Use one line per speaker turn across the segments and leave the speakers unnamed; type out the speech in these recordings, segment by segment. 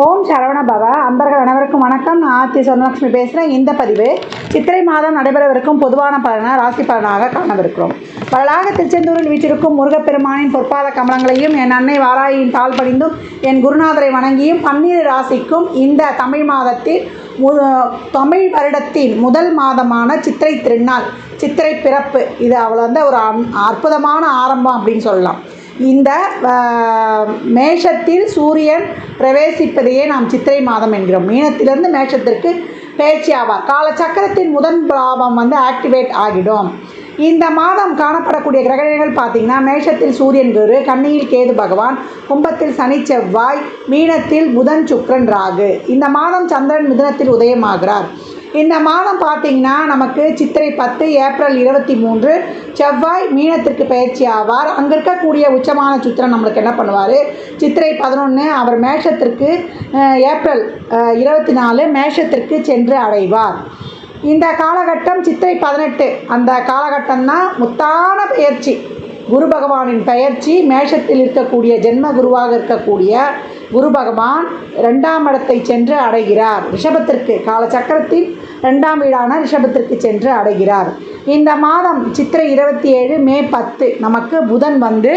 ஓம் சரவண பவ. அன்பர்கள் அனைவருக்கும் வணக்கம். நான் ஆர்த்தி சொர்ணலட்சுமி பேசுகிறேன் இந்த பதிவு சித்திரை மாதம் நடைபெறவிருக்கும் பொதுவான பலனாக ராசி பலனாக காணவிருக்கிறோம். பலனாக திருச்செந்தூரில் வீற்றிருக்கும் முருகப்பெருமானின் பொற்பாத கமலங்களையும் என் அன்னை வாராயின் தாழ் பணிந்தும் என் குருநாதரை வணங்கியும் பன்னிரு ராசிக்கும் இந்த தமிழ் மாதத்தில் மு தமிழ் வருடத்தின் முதல் மாதமான சித்திரை திருநாள் சித்திரை பிறப்பு. இது அவள் வந்து ஒரு அன்- அற்புதமான ஆரம்பம் அப்படின்னு சொல்லலாம். இந்த மேஷத்தில் சூரியன் பிரவேசிப்பதையே நாம் சித்திரை மாதம் என்கிறோம். மீனத்திலிருந்து மேஷத்திற்கு பேச்சு ஆவார். காலச்சக்கரத்தின் முதன் பாவம் வந்து ஆக்டிவேட் ஆகிடும். இந்த மாதம் காணப்படக்கூடிய கிரகணங்கள் பார்த்தீங்கன்னா மேஷத்தில் சூரியன் குரு கன்னியில் கேது பகவான் கும்பத்தில் சனி செவ்வாய் மீனத்தில் புதன் சுக்கிரன் ராகு. இந்த மாதம் சந்திரன் மிதுனத்தில் உதயமாகிறார். இந்த மாதம் பார்த்தீங்கன்னா நமக்கு சித்திரை பத்து ஏப்ரல் இருபத்தி மூன்று செவ்வாய் மீனத்திற்கு பயிற்சி ஆவார். அங்கே இருக்கக்கூடிய உச்சமான சித்திரம் நம்மளுக்கு என்ன பண்ணுவார்? சித்திரை பதினொன்று அவர் மேஷத்திற்கு ஏப்ரல் இருபத்தி நாலு மேஷத்திற்கு சென்று அடைவார். இந்த காலகட்டம் சித்திரை பதினெட்டு. அந்த காலகட்டம் தான் முத்தான பயிற்சி. குரு பகவானின் பெயர்ச்சி மேஷத்தில் இருக்கக்கூடிய ஜென்ம குருவாக இருக்கக்கூடிய குரு பகவான் ரெண்டாம் இடத்தை சென்று அடைகிறார். ரிஷபத்திற்கு காலச்சக்கரத்தின் ரெண்டாம் வீடான ரிஷபத்திற்கு சென்று அடைகிறார். இந்த மாதம் சித்திரை இருபத்தி ஏழு மே பத்து நமக்கு புதன் வந்து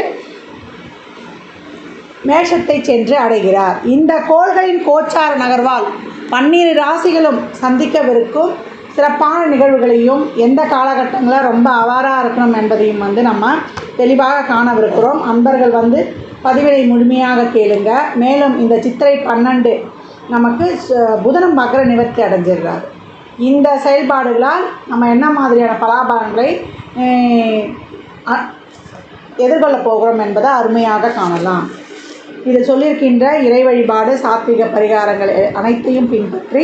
மேஷத்தை சென்று அடைகிறார். இந்த கோள்களின் கோச்சார நகர்வால் பன்னிரு ராசிகளும் சந்திக்கவிருக்கும். சிறப்பான நிகழ்வுகளையும் எந்த காலகட்டங்களில் ரொம்ப அவாராக இருக்கணும் என்பதையும் வந்து நம்ம தெளிவாக காணவிருக்கிறோம். அன்பர்கள் வந்து பதிவினை முழுமையாக கேளுங்க. மேலும் இந்த சித்திரை பன்னெண்டு நமக்கு புதனம் மகர நிவர்த்தி அடைஞ்சிடுறாரு. இந்த செயல்பாடுகளால் நம்ம என்ன மாதிரியான பலாபாரங்களை எதிர்கொள்ளப் எதிர்கொள்ள போகிறோம் என்பதை அருமையாக காணலாம். இது சொல்லியிருக்கின்ற இறை வழிபாடு சாத்விக பரிகாரங்கள் அனைத்தையும் பின்பற்றி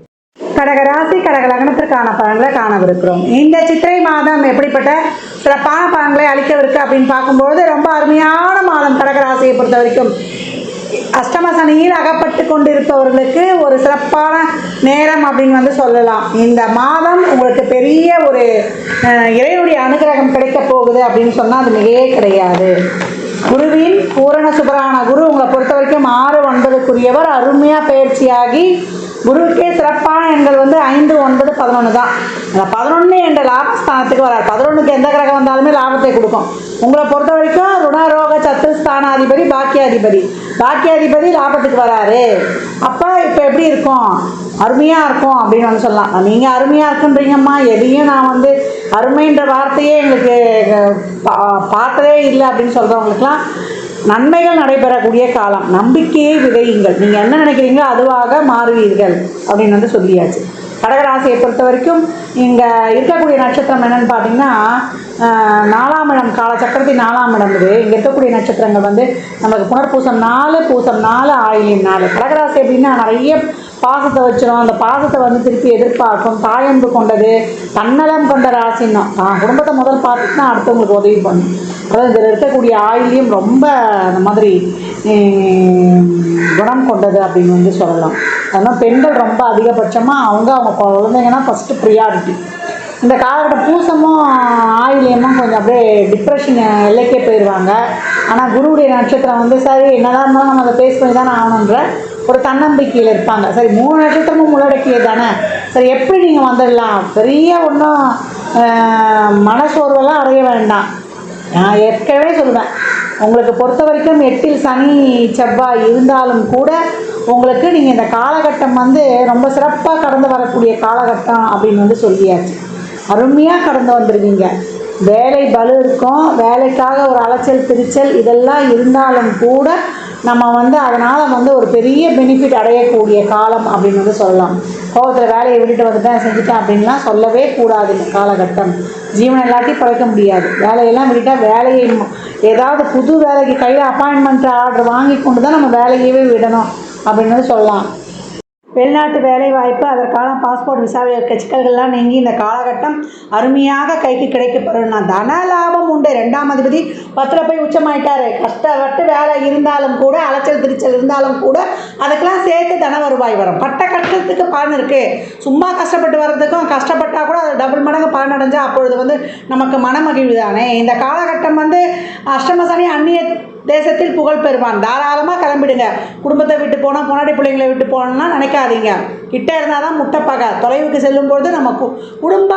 கடகராசி கடக லக்னத்திற்கான பலன்களை காணவிருக்கிறோம். இந்த சித்திரை மாதம் எப்படிப்பட்ட சிறப்பான பலன்களை அளிக்கவிருக்கு அப்படின்னு பார்க்கும்பொழுது ரொம்ப அருமையான மாதம் கடகராசியை பொறுத்த வரைக்கும். அஷ்டம சனியில் அகப்பட்டு கொண்டிருப்பவர்களுக்கு ஒரு சிறப்பான நேரம் அப்படின்னு வந்து சொல்லலாம். இந்த மாதம் உங்களுக்கு பெரிய ஒரு இறைவனுடைய அனுகிரகம் கிடைக்க போகுது அப்படின்னு சொன்னால் அது மிகவே கிடையாது. குருவின் பூரண சுபரான குரு உங்களை பொறுத்த வரைக்கும் ஆறு ஒன்பதுக்குரியவர். அருமையாக பயிற்சியாகி குருவுக்கே சிறப்பான எண்கள் வந்து ஐந்து ஒன்பது பதினொன்று தான். அந்த பதினொன்று என்ற லாபஸ்தானத்துக்கு வராது பதினொன்றுக்கு எந்த கிரகம் வந்தாலுமே லாபத்தை கொடுக்கும். உங்களை பொறுத்த வரைக்கும் ருணரோக சத்துருஸ்தானாதிபதி பாக்கியாதிபதி. பாக்கியாதிபதி லாபத்துக்கு வராரு. அப்போ இப்போ எப்படி இருக்கும்? அருமையாக இருக்கும் அப்படின்னு வந்து சொல்லலாம். நீங்கள் அருமையாக இருக்குன்றீங்கம்மா. எதையும் நான் வந்து அருமைன்ற வார்த்தையே எங்களுக்கு பா- பார்த்ததே இல்லை அப்படின்னு சொல்கிறவங்களுக்குலாம் நன்மைகள் நடைபெறக்கூடிய காலம். நம்பிக்கையை விதையுங்கள். நீங்கள் என்ன நினைக்கிறீங்களோ அதுவாக மாறுவீர்கள் அப்படின்னு வந்து சொல்லியாச்சு. கடகராசியை பொறுத்த வரைக்கும் இங்கே இருக்கக்கூடிய நட்சத்திரம் என்னன்னு பார்த்தீங்கன்னா நாலாம் இடம் காலச்சக்கரத்தின் நாலாம் இடம் இது. இங்கே இருக்கக்கூடிய நட்சத்திரங்கள் வந்து நமக்கு புனர்பூசம் நாலு பூசம் நாலு ஆயிலின் நாலு. கடகராசி அப்படின்னா நிறைய பாசத்தை வச்சிரும். அந்த பாசத்தை வந்து திருப்பி எதிர்பார்க்கும். தாயன்பு கொண்டது தன்னலம் கொண்ட ராசின்னா. தான் குடும்பத்தை முதல் பார்த்துட்டு தான் அடுத்தவங்களுக்கு உதவி பண்ணும். அதாவது இதில் இருக்கக்கூடிய ஆயிலையும் ரொம்ப அந்த மாதிரி குணம் கொண்டது அப்படின்னு வந்து சொல்லலாம். அதனால் பெண்கள் ரொம்ப அதிகபட்சமாக அவங்க அவங்க குழந்தைங்கன்னா ஃபஸ்ட்டு ப்ரியாரிட்டி இந்த காலகட்டம் பூசமும் ஆயிலியமும் கொஞ்சம் அப்படியே டிப்ரெஷன் எல்லைக்கே போயிடுவாங்க ஆனால் குருவுடைய நட்சத்திரம் வந்து சரி என்னதான் இருந்தாலும் நம்ம அதை பேஸ் பண்ணி தானே ஆகணுன்ற ஒரு தன்னம்பிக்கையில் இருப்பாங்க. சரி மூணு நட்சத்திரமும் உள்ளடக்கியது தானே சரி எப்படி நீங்கள் வந்துடலாம்? பெரிய ஒன்றும் மனசோர்வெல்லாம் அடைய வேண்டாம். நான் ஏற்கனவே சொல்லுவேன் உங்களுக்கு பொறுத்த வரைக்கும் எட்டில் சனி செவ்வாய் இருந்தாலும் கூட உங்களுக்கு நீங்கள் இந்த காலகட்டம் வந்து ரொம்ப சிறப்பாக கடந்து வரக்கூடிய காலகட்டம் அப்படின்னு வந்து சொல்லியாச்சு. அருமையாக கடந்து வந்துடுவீங்க வேலை பலு இருக்கும். வேலைக்காக ஒரு அலைச்சல் பிரிச்சல் இதெல்லாம் இருந்தாலும் கூட நம்ம வந்து அதனால் வந்து ஒரு பெரிய பெனிஃபிட் அடையக்கூடிய காலம் அப்படின்னு வந்து சொல்லலாம். கோபத்தில் வேலையை விட்டுட்டு வந்துட்டேன் செஞ்சுட்டேன் அப்படின்லாம் சொல்லவே கூடாது இந்த காலகட்டம். ஜீவன் எல்லாத்தையும் குறைக்க முடியாது. வேலையெல்லாம் விட்டுட்டா வேலையை ஏதாவது புது வேலைக்கு கையில் அப்பாயின்மெண்ட் ஆர்டர் வாங்கி கொண்டு தான் நம்ம வேலையவே விடணும் அப்படின்னு வந்து சொல்லலாம். வெளிநாட்டு வேலைவாய்ப்பு அதற்கான பாஸ்போர்ட் விசாவை சிக்கல்கள்லாம் நீங்கி இந்த காலகட்டம் அருமையாக கைக்கு கிடைக்கப்படும் நான் தன லாபம் உண்டு. ரெண்டாம் அதிபதி பத்தில் போய் உச்சமாயிட்டாரு. கஷ்டப்பட்டு வேலை இருந்தாலும் கூட அலைச்சல் திருச்சல் இருந்தாலும் கூட அதுக்கெல்லாம் சேர்த்து தன வருவாய் வரும். பட்ட கஷ்டத்துக்கு பலன் இருக்குது சும்மா கஷ்டப்பட்டு வர்றதுக்கும் கஷ்டப்பட்டால் கூட அது டபுள் மடங்கு பலன் அடைஞ்சால் அப்பொழுது வந்து நமக்கு மனமகிழ்வு தானே. இந்த காலகட்டம் வந்து அஷ்டம சனி அந்நிய தேசத்தில் புகழ் பெறுவான். தாராளமாக கிளம்பிடுங்க. குடும்பத்தை விட்டு போனால் பொன்னாடி பிள்ளைங்களை விட்டு போனோம்னா நினைக்காதீங்க. கிட்டே இருந்தால் தான் முட்டைப்பகை. தொலைவுக்கு செல்லும்பொழுது நம்ம கு குடும்ப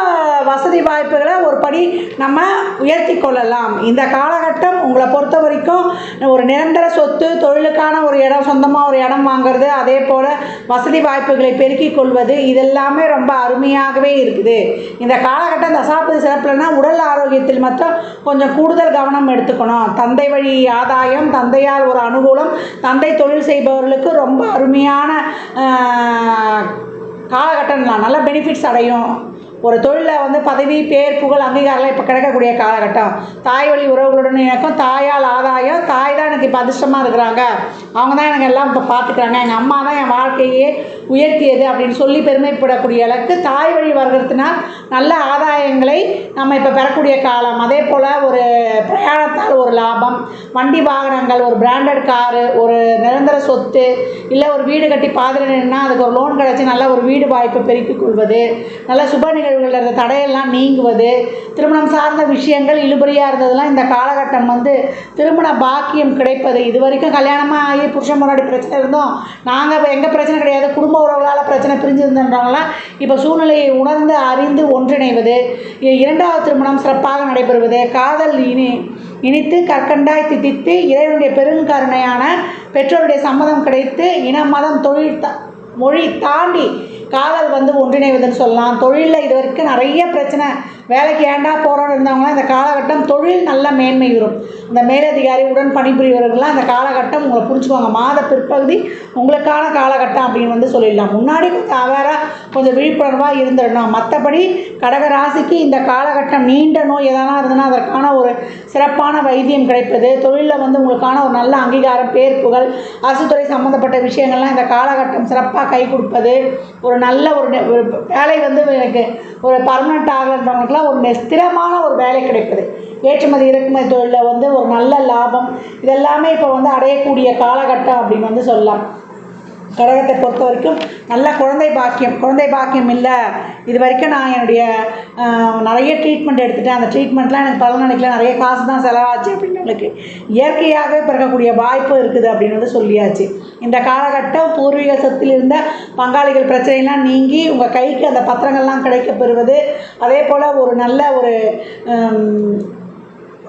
வசதி வாய்ப்புகளை ஒரு படி நம்ம உயர்த்தி கொள்ளலாம். இந்த காலகட்டம் உங்களை பொறுத்த வரைக்கும் ஒரு நிரந்தர சொத்து தொழிலுக்கான ஒரு இடம் சொந்தமாக ஒரு இடம் வாங்குறது அதே போல் வசதி வாய்ப்புகளை பெருக்கிக் கொள்வது இதெல்லாமே ரொம்ப அருமையாகவே இருக்குது. இந்த காலகட்டம் தசாபதி சிறப்புலன்னா உடல் ஆரோக்கியத்தில் மட்டும் கொஞ்சம் கூடுதல் கவனம் எடுத்துக்கணும். தந்தை வழி ஆதாயம் தந்தையால் ஒரு அனுகூலம் தந்தை தொழில் செய்பவர்களுக்கு ரொம்ப அருமையான காலகட்டம்லாம் நல்ல பெனிஃபிட்ஸ் அடையும். ஒரு தொழிலில் வந்து பதவி பேர் புகழ் அங்கீகாரம்லாம் இப்போ கிடைக்கக்கூடிய காலகட்டம். தாய் வழி உறவுகளுடன் எனக்கும் தாயால் ஆதாயம் தாய் தான் எனக்கு இப்போ அதிர்ஷ்டமாக இருக்கிறாங்க. அவங்க தான் எனக்கு எல்லாம் இப்போ பார்த்துக்கிறாங்க எங்கள் அம்மா தான் என் வாழ்க்கையே உயர்த்தியது அப்படின்னு சொல்லி பெருமைப்படக்கூடிய அளவுக்கு தாய் வழி வருகிறதுனால் நல்ல ஆதாயங்களை நம்ம இப்போ பெறக்கூடிய காலம். அதே போல் ஒரு பிரயாணத்தால் ஒரு லாபம் வண்டி வாகனங்கள் ஒரு பிராண்டட் காரு ஒரு நிரந்தர சொத்து இல்லை ஒரு வீடு கட்டி பாதிரி அதுக்கு ஒரு லோன் கிடச்சி நல்ல ஒரு வீடு வாய்ப்பு பெருக்கிக் கொள்வது நல்ல சுப நிகழ்வு இருந்த தடையெல்லாம் நீங்குவது திருமணம் சார்ந்த விஷயங்கள் இழுபறியாக இருந்ததெல்லாம் இந்த காலகட்டம் வந்து திருமண பாக்கியம் கிடைப்பது. இது வரைக்கும் கல்யாணமாக ஆகி புருஷன் முன்னாடி பிரச்சனை இருந்தோம். நாங்கள் எங்கள் பிரச்சனை கிடையாது. குடும்ப உறவுகளால் பிரச்சனை பிரிஞ்சிருந்தவங்களாம் இப்போ சூழ்நிலையை உணர்ந்து அறிந்து ஒன்றிணைவது இரண்டாவது திருமணம் சிறப்பாக நடைபெறுவது. காதல் இனி இனித்து கற்கண்டாய் தித்தித்து இறைவனுடைய பெருங்கருணையான பெற்றோருடைய சம்மதம் கிடைத்து இன மதம் தொழில் த மொழி தாண்டி காதல் வந்து ஒன்றிணைவதுன்னு சொல்லலாம். தொழிலில் இது வரைக்கும் நிறைய பிரச்சனை வேலைக்கு ஏண்டா போகிறோன்னு இருந்தவங்களாம் இந்த காலகட்டம் தொழில் நல்ல மேன்மை வரும் இந்த மேலதிகாரி உடன் பணிபுரியவர்கள்லாம் இந்த காலகட்டம் உங்களை புரிஞ்சுக்கோங்க மாத பிற்பகுதி உங்களுக்கான காலகட்டம் அப்படின்னு வந்து சொல்லிடலாம். முன்னாடி கொஞ்சம் அவேராக கொஞ்சம் விழிப்புணர்வாக இருந்துடணும். மற்றபடி கடக ராசிக்கு இந்த காலகட்டம் நீண்ட நோய் எதனா இருந்ததுன்னா அதற்கான ஒரு சிறப்பான வைத்தியம் கிடைப்பது. தொழிலில் வந்து உங்களுக்கான ஒரு நல்ல அங்கீகாரம் பேர் புகழ் அரசுத்துறை சம்மந்தப்பட்ட விஷயங்கள்லாம் இந்த காலகட்டம் சிறப்பாக கை கொடுப்பது. ஒரு நல்ல ஒரு வேலை வந்து எனக்கு ஒரு பர்மனெண்ட் ஆகலன்றவங்களுக்குலாம் ஒரு ஸ்திரமான ஒரு வேலை கிடைப்பது. ஏற்றுமதி இறக்குமதி தொழிலில் வந்து ஒரு நல்ல லாபம். இதெல்லாமே இப்போ வந்து அடையக்கூடிய காலகட்டம் அப்படின்னு வந்து சொல்லலாம். கடகத்தை பொறுத்த வரைக்கும் நல்ல குழந்தை பாக்கியம். குழந்தை பாக்கியம் இல்லை. இது வரைக்கும் நான் என்னுடைய நிறைய ட்ரீட்மெண்ட் எடுத்துட்டேன். அந்த ட்ரீட்மெண்ட்லாம் எனக்கு பலன் நினைக்கல நிறைய காசு தான் செலவாச்சு அப்படின்னு எனக்கு இயற்கையாகவே பிறக்கக்கூடிய வாய்ப்பு இருக்குது அப்படின்னு வந்து சொல்லியாச்சு. இந்த காலகட்டம் பூர்வீக சொத்தில் இருந்த பங்காளிகள் பிரச்சனைலாம் நீங்கி உங்கள் கைக்கு அந்த பத்திரங்கள்லாம் கிடைக்கப்பெறுவது அதே போல் ஒரு நல்ல ஒரு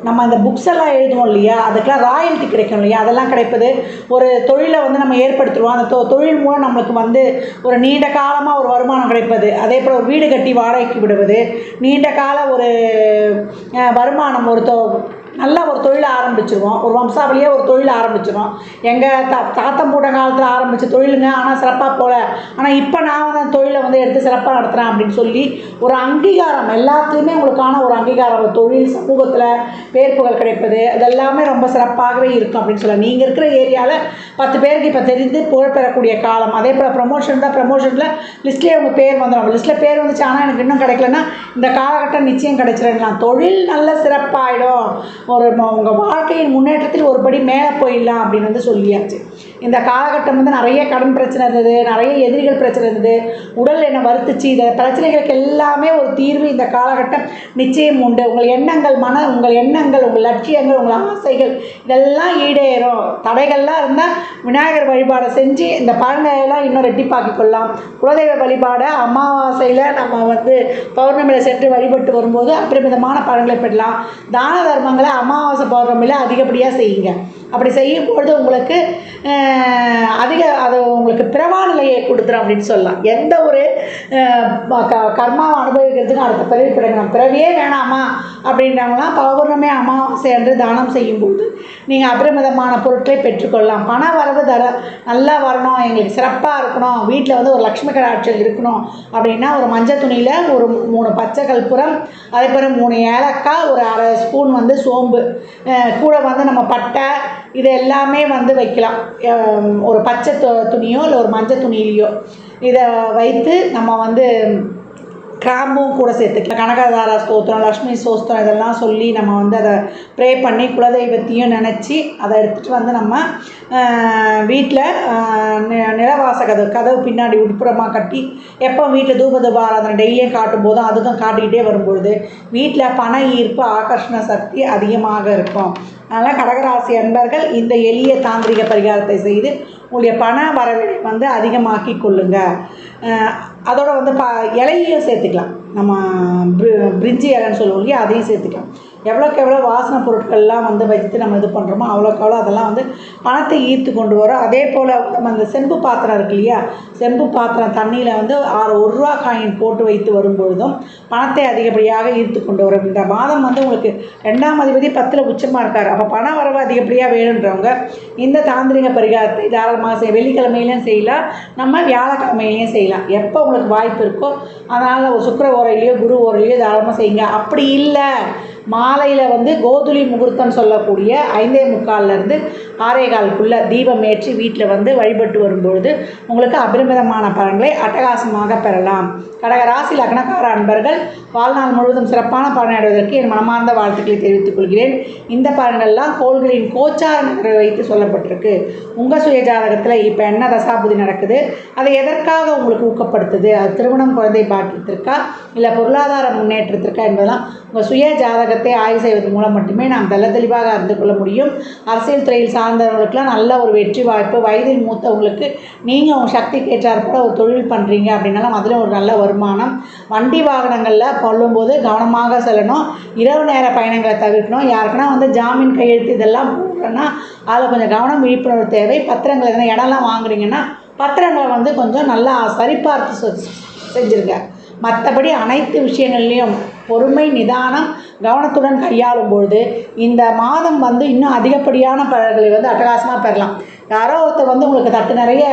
நம்ம அந்த புக்ஸ் எல்லாம் எழுதுவோம் இல்லையா? அதுக்கெல்லாம் ராயல்ட்டி கிடைக்கும் இல்லையா? அதெல்லாம் கிடைப்பது ஒரு தொழிலை வந்து நம்ம ஏற்படுத்துருவோம் அந்த தொ தொழில் மூலம் நம்மளுக்கு வந்து ஒரு நீண்ட காலமாக ஒரு வருமானம் கிடைப்பது. அதே போல் ஒரு வீடு கட்டி வாடகைக்கு விடுவது. நீண்ட கால ஒரு வருமானம் ஒரு தொ நல்லா ஒரு தொழில் ஆரம்பிச்சிருவோம். ஒரு வம்சாவளியே ஒரு தொழில் ஆரம்பிச்சிரும் எங்கள் தா தாத்தம் போட்ட காலத்தில் ஆரம்பித்த தொழிலுங்க ஆனால் சிறப்பாக போகல ஆனால் இப்போ நான் வந்து அந்த தொழிலை வந்து எடுத்து சிறப்பாக நடத்துகிறேன் அப்படின்னு சொல்லி ஒரு அங்கீகாரம் எல்லாத்துலேயுமே உங்களுக்கான ஒரு அங்கீகாரம். ஒரு தொழில் சமூகத்தில் பேர்ப்புகள் கிடைப்பது இதெல்லாமே ரொம்ப சிறப்பாகவே இருக்கும் அப்படின்னு சொல்லலாம். நீங்கள் இருக்கிற ஏரியாவில் பத்து பேருக்கு இப்போ தெரிந்து புகழ் பெறக்கூடிய காலம். அதே போல் ப்ரமோஷன் தான் ப்ரமோஷனில் லிஸ்ட்லேயே உங்கள் பேர் வந்துடும் லிஸ்ட்டில் பேர் வந்துச்சு ஆனால் எனக்கு இன்னும் கிடைக்கலன்னா இந்த காலகட்டம் நிச்சயம் கிடைச்சிடலாம் தொழில் நல்ல சிறப்பாயிடும். ஒரு உங்கள் வாழ்க்கையின் முன்னேற்றத்தில் ஒரு படி மேலே போயிடலாம் அப்படின்னு வந்து சொல்லியாச்சு. இந்த காலகட்டம் வந்து நிறைய கடன் பிரச்சனை இருந்தது நிறைய எதிரிகள் பிரச்சனை இருந்தது. உடல் என்ன வருத்துச்சு இந்த பிரச்சனைகளுக்கு எல்லாமே ஒரு தீர்வு இந்த காலகட்டம் நிச்சயம் உண்டு. உங்கள் எண்ணங்கள் மன உங்கள் எண்ணங்கள் உங்கள் லட்சியங்கள் உங்கள் ஆசைகள் இதெல்லாம் ஈடேறும். தடைகள்லாம் இருந்தால் விநாயகர் வழிபாடை செஞ்சு இந்த பலன்களெல்லாம் இன்னும் ரெட்டிப்பாக்கி கொள்ளலாம் குலதெய்வ வழிபாடை அமாவாசையில் நம்ம வந்து பௌர்ணமியில் சென்று வழிபட்டு வரும்போது அபரிமிதமான பழங்களை பெறலாம். தான தர்மங்களை அமாவாசை பௌர்ணமியில் அதிகப்படியாக செய்யுங்க. அப்படி செய்யும்பொழுது உங்களுக்கு அதிக அது உங்களுக்கு பிறவா நிலையை கொடுத்துரும் அப்படின்னு சொல்லலாம். எந்த ஒரு க- கர்மாவை அனுபவிக்கிறதுக்கு அடுத்த பிறவி பிறகு பிறவியே வேணாமா அப்படின்றவங்களாம் பௌர்ணமே அமாவாசை என்று தானம் செய்யும்போது நீங்கள் அபரிமிதமான பொருட்களை பெற்றுக்கொள்ளலாம். பண வரவு தர நல்லா வரணும் எங்களுக்கு சிறப்பாக இருக்கணும் வீட்டில் வந்து ஒரு லக்ஷ்மி கடாட்சம் இருக்கணும் அப்படின்னா ஒரு மஞ்சள் துணியில் ஒரு மூணு பச்சை கற்பூரம் அதே போல் மூணு ஏலக்காய் ஒரு அரை ஸ்பூன் வந்து சோம்பு கூட வந்து நம்ம பட்டை இது எல்லாமே வந்து வைக்கலாம். ஒரு பச்சை து துணியோ இல்லை ஒரு மஞ்சள் துணியிலையோ. இதை வைத்து நம்ம வந்து கிராம்பும் கூட சேர்த்துக்கலாம். கனகதாரா ஸ்தோத்திரம் லக்ஷ்மி ஸ்தோத்திரம் இதெல்லாம் சொல்லி நம்ம வந்து அதை ப்ரே பண்ணி குலதெய்வத்தையும் நினச்சி அதை எடுத்துகிட்டு வந்து நம்ம வீட்டில் நிலவாச கதவு கதவு பின்னாடி உட்புறமாக கட்டி எப்போ வீட்டில் தூபதூப டெய்லியும் காட்டும் போதும் அதுக்கும் காட்டிக்கிட்டே வரும்பொழுது வீட்டில் பண ஈர்ப்பு ஆகர்ஷண சக்தி அதிகமாக இருக்கும். அதனால் கடகராசி அன்பர்கள் இந்த எளிய தாந்திரிக பரிகாரத்தை செய்து உங்களுடைய பண வரவினை வந்து அதிகமாக்கி கொள்ளுங்கள் அதோடு வந்து ப இலையையும் சேர்த்துக்கலாம். நம்ம பிரி பிரிஞ்சி இலைன்னு சொல்லுவோம் இல்லையா அதையும் சேர்த்துக்கலாம். எவ்வளோக்கு எவ்வளோ வாசனை பொருட்கள்லாம் வந்து வைத்து நம்ம இது பண்ணுறோமோ அவ்வளோக்கு அவ்வளோ அதெல்லாம் வந்து பணத்தை ஈர்த்து கொண்டு வரும். அதே போல் நம்ம அந்த செம்பு பாத்திரம் இருக்கு இல்லையா? செம்பு பாத்திரம் தண்ணியில் வந்து ஆறு ஒரு ரூபா காயின் போட்டு வைத்து வரும்பொழுதும் பணத்தை அதிகப்படியாக ஈர்த்து கொண்டு வரும். இந்த மாதம் வந்து உங்களுக்கு ரெண்டாம் அதிபதி பத்தில் உச்சமாக இருக்கார். அப்போ பண வரவு அதிகப்படியாக வேணுன்றவங்க இந்த தாந்திரிக பரிகாரத்தை தாராளமாக செய்ய வெள்ளிக்கிழமையிலையும் செய்யலாம். நம்ம வியாழக்கிழமையிலையும் செய்யலாம். எப்போ உங்களுக்கு வாய்ப்பு இருக்கோ அதனால் ஒரு சுக்கர ஓரையிலையோ குரு ஓரையிலையோ தாராளமாக செய்யுங்க. அப்படி இல்லை. மாலையில் வந்து கோதுளி முகூர்த்தம் சொல்லக்கூடிய ஐந்தே முக்கால்லேருந்து ஆரேகாலுக்குள்ளே தீபம் ஏற்றி வீட்டில் வந்து வழிபட்டு வரும்பொழுது உங்களுக்கு அபரிமிதமான பலன்களை அட்டகாசமாக பெறலாம். கடக ராசி லக்னக்கார அன்பர்கள் வாழ்நாள் முழுவதும் சிறப்பான பலனை அடைவதற்கு என் மனமார்ந்த வாழ்த்துக்களை தெரிவித்துக் கொள்கிறேன். இந்த பலன்கள்லாம் கோள்களின் கோச்சார நகரை வைத்து சொல்லப்பட்டிருக்கு. உங்கள் சுய ஜாதகத்தில் இப்போ என்ன தசாபுதி நடக்குது? அதை எதற்காக உங்களுக்கு ஊக்கப்படுத்துது? அது திருமணம் குழந்தை பாக்கியத்திற்கா? இல்லை பொருளாதார முன்னேற்றத்திற்கா என்பதெல்லாம் உங்கள் சுய ஜாதகத்தை ஆய்வு செய்வதன் மூலம் மட்டுமே நாம் தெல்ல தெளிவாக அறிந்து கொள்ள முடியும். அரசியல் துறையில் சார்ந்தவர்களுக்கெல்லாம் நல்ல ஒரு வெற்றி வாய்ப்பு. வயதில் மூத்தவங்களுக்கு நீங்கள் உங்கள் சக்திக்கு கூட ஒரு தொழில் பண்ணுறீங்க அப்படின்னாலும் அதில் ஒரு நல்ல வருமானம். வண்டி வாகனங்களில் கொள்ளும்போது கவனமாக செல்லணும். இரவு நேர பயணங்களை தவிர்க்கணும். யாருக்குன்னா வந்து ஜாமீன் கையெழுத்து இதெல்லாம் போடுறோன்னா அதில் கொஞ்சம் கவனம் விழிப்புணர்வு தேவை. பத்திரங்கள் எதனா இடம்லாம் வாங்குறீங்கன்னா பத்திரங்களை வந்து கொஞ்சம் நல்லா சரிபார்த்து செ- செஞ்சுருங்க. மற்றபடி அனைத்து விஷயங்கள்லையும் பொறுமை நிதானம் கவனத்துடன் கையாளும் பொழுது இந்த மாதம் வந்து இன்னும் அதிகப்படியான பலர்களை வந்து அட்டகாசமாக பெறலாம். யாரோ ஒருத்தர் வந்து உங்களுக்கு தட்டு நிறைய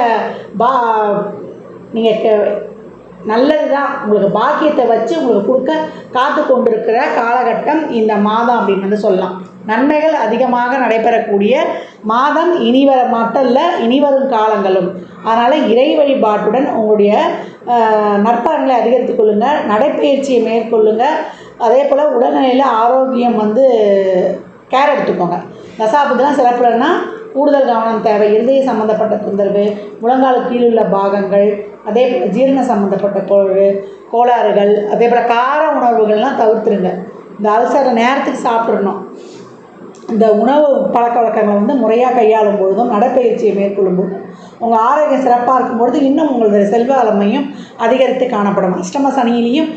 பா நீங்கள் நல்லது தான் உங்களுக்கு பாக்கியத்தை வச்சு உங்களுக்கு கொடுக்க காத்து கொண்டிருக்கிற காலகட்டம் இந்த மாதம் அப்படின்னு வந்து சொல்லலாம். நன்மைகள் அதிகமாக நடைபெறக்கூடிய மாதம் இனிவர மட்டும் இனி இனிவரும் காலங்களும். அதனால் இறை வழிபாட்டுடன் உங்களுடைய நற்பலன்களை அதிகரித்துக் கொள்ளுங்கள் நடைப்பயிற்சியை மேற்கொள்ளுங்கள் அதே போல் உடல்நிலையில் ஆரோக்கியம் வந்து கேர் எடுத்துக்கோங்க. தசாபுத்திலாம் சிறப்புலன்னா கூடுதல் கவனம் தேவை. இருதய சம்மந்தப்பட்ட தொந்தரவு முழங்கால் கீழுள்ள பாகங்கள் அதே போல் ஜீரண சம்மந்தப்பட்ட கோளாறு கோளாறுகள் அதே போல் கார உணவுகள்லாம் தவிர்த்துருங்க. இந்த அல்சரை நேரத்துக்கு சாப்பிட்றணும் இந்த உணவு பழக்க வழக்கங்களை வந்து முறையாக கையாளும் பொழுதும் நடைப்பயிற்சியை மேற்கொள்ளும் பொழுதும் உங்கள் ஆரோக்கியம் சிறப்பாக இருக்கும் பொழுது இன்னும் உங்களுடைய செல்வ வளமையும் அதிகரித்து காணப்படும். அஷ்டம சனியிலையும்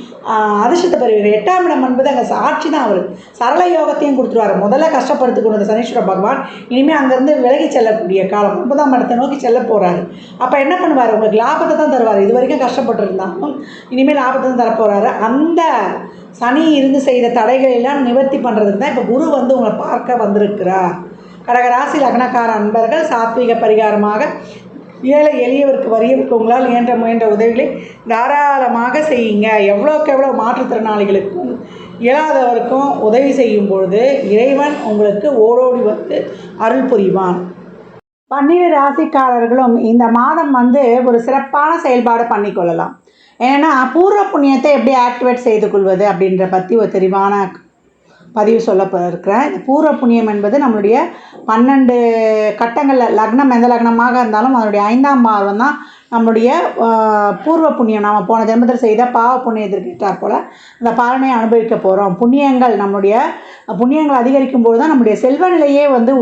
அதிர்ஷ்டத்தை பெறுவீர்கள். எட்டாம் இடம் என்பது அங்கே சாட்சி தான் அவர். சரள யோகத்தையும் கொடுத்துருவார். முதல்ல கஷ்டப்படுத்தி கொண்ட சனீஸ்வர பகவான் இனிமேல் அங்கேருந்து விலகி செல்லக்கூடிய காலம். ஒன்பதாம் இடத்தை நோக்கி செல்ல போகிறாரு அப்போ என்ன பண்ணுவார்? உங்களுக்கு லாபத்தை தான் தருவார். இது வரைக்கும் கஷ்டப்பட்டுருந்தாலும் இனிமேல் லாபத்தை தான் தரப்போகிறாரு அந்த சனி இருந்து செய்த தடைகளெல்லாம் நிவர்த்தி பண்ணுறதுக்கு தான் இப்போ குரு வந்து உங்களை பார்க்க வந்திருக்கிறார். கடகராசி லக்னக்கார அன்பர்கள் சாத்விக பரிகாரமாக ஏழை எளியவருக்கு வறியவருக்கு உங்களால் இயன்ற முயன்ற உதவிகளை தாராளமாக செய்யுங்க. எவ்வளோக்கு எவ்வளோ மாற்றுத்திறனாளிகளுக்கும் இயலாதவருக்கும் உதவி செய்யும் பொழுது இறைவன் உங்களுக்கு ஓடோடி வந்து அருள் புரிவான். பன்னிரு ராசிக்காரர்களும் இந்த மாதம் வந்து ஒரு சிறப்பான செயல்பாடு பண்ணிக்கொள்ளலாம். ஏன்னா பூர்வ புண்ணியத்தை எப்படி ஆக்டிவேட் செய்து கொள்வது அப்படின்ற பற்றி ஒரு தெளிவான பதிவு சொல்ல இருக்கிறேன் இந்த பூர்வ புண்ணியம் என்பது நம்மளுடைய பன்னெண்டு கட்டங்களில் லக்னம் எந்த லக்னமாக இருந்தாலும் அதனுடைய ஐந்தாம் பாவம் தான் நம்மளுடைய பூர்வ புண்ணியம். நாம் போன ஜென்மத்தில் செய்த பாவ புண்ணியத்திற்கு போல் அந்த பலனை அனுபவிக்க போகிறோம் புண்ணியங்கள் நம்முடைய புண்ணியங்கள் அதிகரிக்கும் போது தான் நம்முடைய செல்வ நிலையே வந்து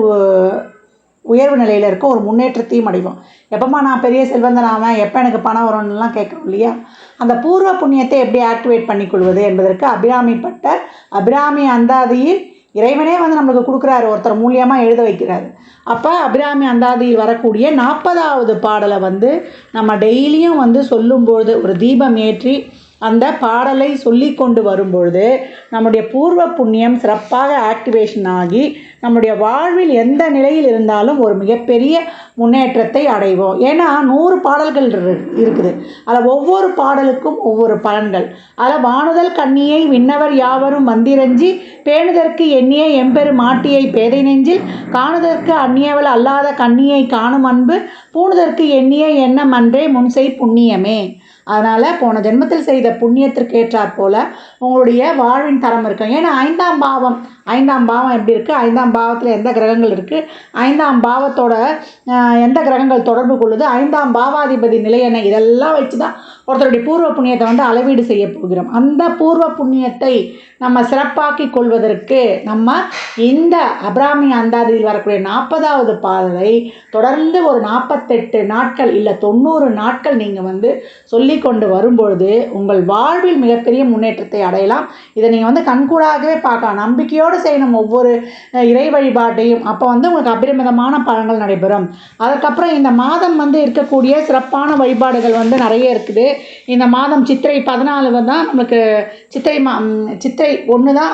உயர்வு நிலையில் இருக்க ஒரு முன்னேற்றத்தையும் அடைவோம். எப்போம்மா நான் பெரிய செல்வந்தனாவேன் எப்போ எனக்கு பணம் வரும்னுலாம் கேட்குறோம் இல்லையா? அந்த பூர்வ புண்ணியத்தை எப்படி ஆக்டிவேட் பண்ணிக்கொள்வது என்பதற்கு அபிராமிப்பட்ட அபிராமி அந்தாதியில் இறைவனே வந்து நம்மளுக்கு கொடுக்குறாரு. ஒருத்தர் மூலியமாக எழுத வைக்கிறாரு. அப்போ அபிராமி அந்தாதியில் வரக்கூடிய நாற்பதாவது பாடலை வந்து நம்ம டெய்லியும் வந்து சொல்லும்போது ஒரு தீபம் ஏற்றி அந்த பாடலை சொல்லி கொண்டு வரும்பொழுது நம்முடைய பூர்வ புண்ணியம் சிறப்பாக ஆக்டிவேஷன் ஆகி நம்முடைய வாழ்வில் எந்த நிலையில் இருந்தாலும் ஒரு மிகப்பெரிய முன்னேற்றத்தை அடைவோம். ஏன்னா நூறு பாடல்கள் இரு- இருக்குது. அதில் ஒவ்வொரு பாடலுக்கும் ஒவ்வொரு பலன்கள். அதில் வானுதல் கண்ணியை விண்ணவர் யாவரும் வந்திரஞ்சி பேணுதற்கு எண்ணிய எம்பெரு மாட்டியை பேதை நெஞ்சில் காணுதற்கு அந்நியவள் அல்லாத கண்ணியை காணும் அன்பு பூணுதற்கு எண்ணிய எண்ணம் அன்றே முன்செய் புண்ணியமே. அதனால் போன ஜென்மத்தில் செய்த புண்ணியத்திற்கு ஏற்றாற் போல் உங்களுடைய வாழ்வின் தரம் இருக்கும். ஏன்னா ஐந்தாம் பாவம் ஐந்தாம் பாவம் எப்படி இருக்குது ஐந்தாம் பாவத்தில் எந்த கிரகங்கள் இருக்குது ஐந்தாம் பாவத்தோட எந்த கிரகங்கள் தொடர்பு கொள்ளுது? ஐந்தாம் பாவாதிபதி நிலை என்ன? இதெல்லாம் வச்சு தான் ஒருத்தருடைய பூர்வ புண்ணியத்தை வந்து அளவீடு செய்ய போகிறோம். அந்த பூர்வ புண்ணியத்தை நம்ம சிறப்பாக்கி கொள்வதற்கு நம்ம இந்த அபிராமி அந்தாதியில் வரக்கூடிய நாற்பதாவது பாடலை தொடர்ந்து ஒரு நாற்பத்தெட்டு நாட்கள் இல்லை தொண்ணூறு நாட்கள் நீங்கள் வந்து சொல்லி கொண்டு வரும்பொழுது உங்கள் வாழ்வில் மிகப்பெரிய முன்னேற்றத்தை அடையலாம். இதை நீங்கள் வந்து கண்கூடாகவே பார்க்கலாம். நம்பிக்கையோடு செய்யணும் ஒவ்வொரு இறை வழிபாட்டையும். அப்போ வந்து உங்களுக்கு அபரிமிதமான பலன்கள் நடைபெறும். அதுக்கப்புறம் இந்த மாதம் வந்து இருக்கக்கூடிய சிறப்பான வழிபாடுகள் வந்து நிறைய இருக்குது. இந்த மாதம் சித்திரை பதினாலு தான் நம்மளுக்கு சித்திரை மா சித்திரை ஒன்று தான்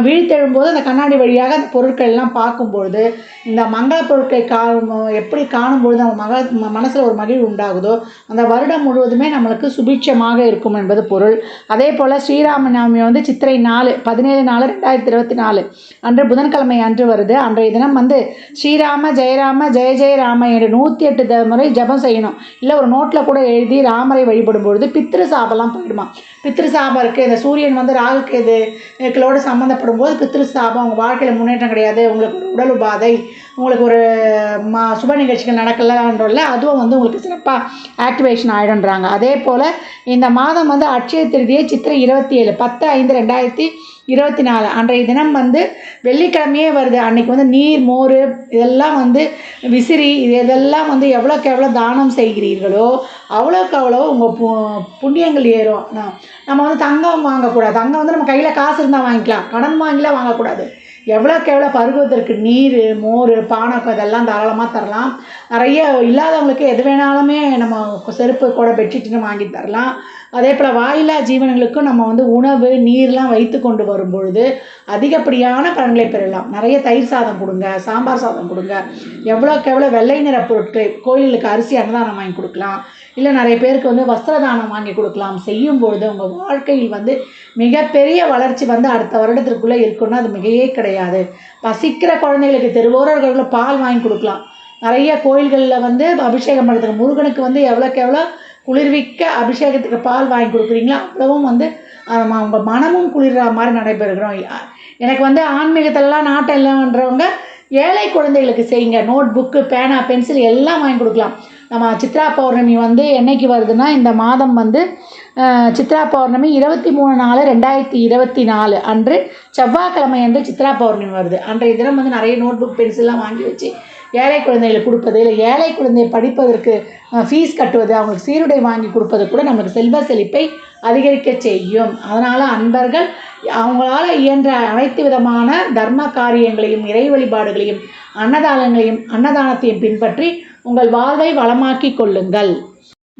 விழித்தெழும்போது அந்த கண்ணாடி வழியாக அந்த பொருட்கள் எல்லாம் பார்க்கும்பொழுது இந்த மங்கள பொருட்களை கா எப்படி காணும்பொழுது நம்ம மக ம- ஒரு மகிழ்வு உண்டாகுதோ அந்த வருடம் முழுவதுமே நம்மளுக்கு சுபிட்சமாக இருக்கும் என்பது பொருள். அதே போல் ஸ்ரீராம நவமி வந்து சித்திரை நாலு பதினேழு நாலு ரெண்டாயிரத்தி இருபத்தி நாலு. அன்று புதன்கிழமை அன்று வருது. அன்றைய தினம் வந்து ஸ்ரீராம ஜெயராம ஜெய ஜெயராம என்று நூற்றி எட்டு முறை ஜெபம் செய்யணும். இல்லை ஒரு நோட்டில் கூட எழுதி ராமரை வழிபடும் பொழுது பித்திரு சாபெல்லாம் போயிடுமா பித்ருசாபம் இருக்குது இந்த சூரியன் வந்து ராகு கேது களோடு சம்மந்தப்படும் போது பித்ரு சாபம் உங்கள் வாழ்க்கையில் முன்னேற்றம் கிடையாது. உங்களுக்கு ஒரு உடல் உபாதை உங்களுக்கு ஒரு மா சுப நிகழ்ச்சிகள் நடக்கலன்றல அதுவும் வந்து உங்களுக்கு சிறப்பாக ஆக்டிவேஷன் ஆகிடும்ன்றாங்க அதே போல் இந்த மாதம் வந்து அட்சய திருதியை சித்திரை இருபத்தி ஏழு பத்து ஐந்து ரெண்டாயிரத்தி இருபத்தி நாலு அன்றைய தினம் வந்து வெள்ளிக்கிழமையே வருது. அன்னைக்கு வந்து நீர் மோர் இதெல்லாம் வந்து விசிறி இது இதெல்லாம் வந்து எவ்வளோக்கு எவ்வளோ தானம் செய்கிறீர்களோ அவ்வளோக்கு அவ்வளோ உங்கள் பு புண்ணியங்கள் ஏறும். நம்ம வந்து தங்கம் வாங்கக்கூடாது. தங்கம் வந்து நம்ம கையில் காசு இருந்தால் வாங்கிக்கலாம். கடன் வாங்கிலாம் வாங்கக்கூடாது. எவ்வளோக்கு எவ்வளோ பருவத்திற்கு நீர் மோர் பானக்கம் இதெல்லாம் தாராளமாக தரலாம். நிறைய இல்லாதவங்களுக்கு எது வேணாலுமே நம்ம செருப்பு கூட பெட்ஷீட்னு வாங்கி தரலாம். அதே போல் வாயில்லா ஜீவனங்களுக்கும் நம்ம வந்து உணவு நீர்லாம் வைத்து கொண்டு வரும் பொழுது அதிகப்படியான பலன்களை பெறலாம். நிறைய தயிர் சாதம் கொடுங்க சாம்பார் சாதம் கொடுங்க. எவ்வளோக்கு எவ்வளோ வெள்ளை நிற பொருட்கள் கோயிலுக்கு அரிசி அன்னதானம் வாங்கி கொடுக்கலாம். இல்லை நிறைய பேருக்கு வந்து வஸ்திர தானம் வாங்கி கொடுக்கலாம். செய்யும் பொழுது உங்கள் வாழ்க்கையில் வந்து மிகப்பெரிய வளர்ச்சி வந்து அடுத்த வருடத்திற்குள்ளே இருக்குன்னா அது மிகையே கிடையாது. பசிக்கிற குழந்தைகளுக்கு தெருவோரர்களில் பால் வாங்கி கொடுக்கலாம். நிறைய கோயில்களில் வந்து அபிஷேகம் பண்ணுறதுக்கு முருகனுக்கு வந்து எவ்வளோக்கு எவ்வளோ குளிர்விக்க அபிஷேகத்துக்கு பால் வாங்கி கொடுக்குறீங்களோ அவ்வளவும் வந்து உங்கள் ம- மனமும் குளிர்ற மாதிரி நடைபெறுகிறோம். எனக்கு வந்து ஆன்மீகத்திலலாம் நாட்டம் இல்லைன்றவங்க ஏழை குழந்தைகளுக்கு செய்யுங்க. நோட் புக்கு பேனா பென்சில் எல்லாம் வாங்கி கொடுக்கலாம். நம்ம சித்ரா பௌர்ணமி வந்து என்னைக்கு வருதுன்னா இந்த மாதம் வந்து சித்ரா பௌர்ணமி இருபத்தி மூணு நாலு ரெண்டாயிரத்தி இருபத்தி நாலு அன்று செவ்வாய்க்கிழமை அன்று சித்ரா பௌர்ணமி வருது. அன்றைய தினம் வந்து நிறைய நோட் புக் பென்சில்லாம் வாங்கி வச்சு ஏழை குழந்தைகளுக்கு கொடுப்பது இல்லை ஏழை குழந்தையை படிப்பதற்கு ஃபீஸ் கட்டுவது அவங்களுக்கு சீருடை வாங்கி கொடுப்பது கூட நமக்கு செல்வ செழிப்பை அதிகரிக்க செய்யும். அதனால் அன்பர்கள் அவங்களால் இயன்ற அனைத்து விதமான தர்ம காரியங்களையும் இறை வழிபாடுகளையும் அன்னதானங்களையும் அன்னதானத்தையும் பின்பற்றி உங்கள் வாழ்வை வளமாக்கி கொள்ளுங்கள்.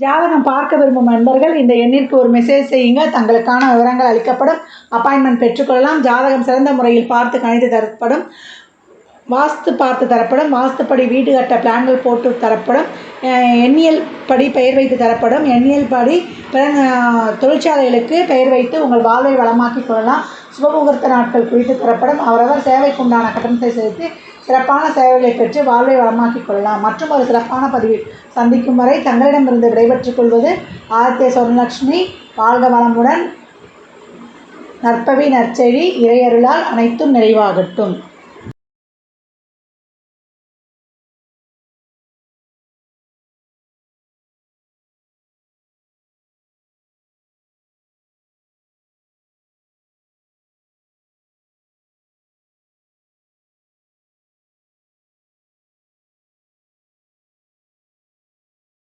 ஜாதகம் பார்க்க விரும்பும் நண்பர்கள் இந்த எண்ணிற்கு ஒரு மெசேஜ் செய்யுங்க. தங்களுக்கான விவரங்கள் அளிக்கப்படும். அப்பாயின்மெண்ட் பெற்றுக்கொள்ளலாம். ஜாதகம் சிறந்த முறையில் பார்த்து கணித்து தரப்படும். வாஸ்து பார்த்து தரப்படும். வாஸ்துப்படி வீடு கட்ட பிளான்கள் போட்டு தரப்படும். எண்ணியல் படி பெயர் வைத்து தரப்படும். எண்ணியல் படி பிற தொழிற்சாலைகளுக்கு பெயர் வைத்து உங்கள் வாழ்வை வளமாக்கிக் கொள்ளலாம். சுபமுகூர்த்த நாட்கள் குறித்து தரப்படும். அவரவர் சேவைக்குண்டான கட்டணத்தை செலுத்தி சிறப்பான சேவைகளை பெற்று வாழ்வை வளமாக்கிக் கொள்ளலாம். மற்றும் ஒரு சிறப்பான பதிவில் சந்திக்கும் வரை தங்களிடமிருந்து விடைபெற்றுக் கொள்வது ஆதித்ய சொர்ணலட்சுமி. வாழ்க வளமுடன். நற்பவி நற்செழி இறையருளால் அனைத்தும் நிறைவாகட்டும்.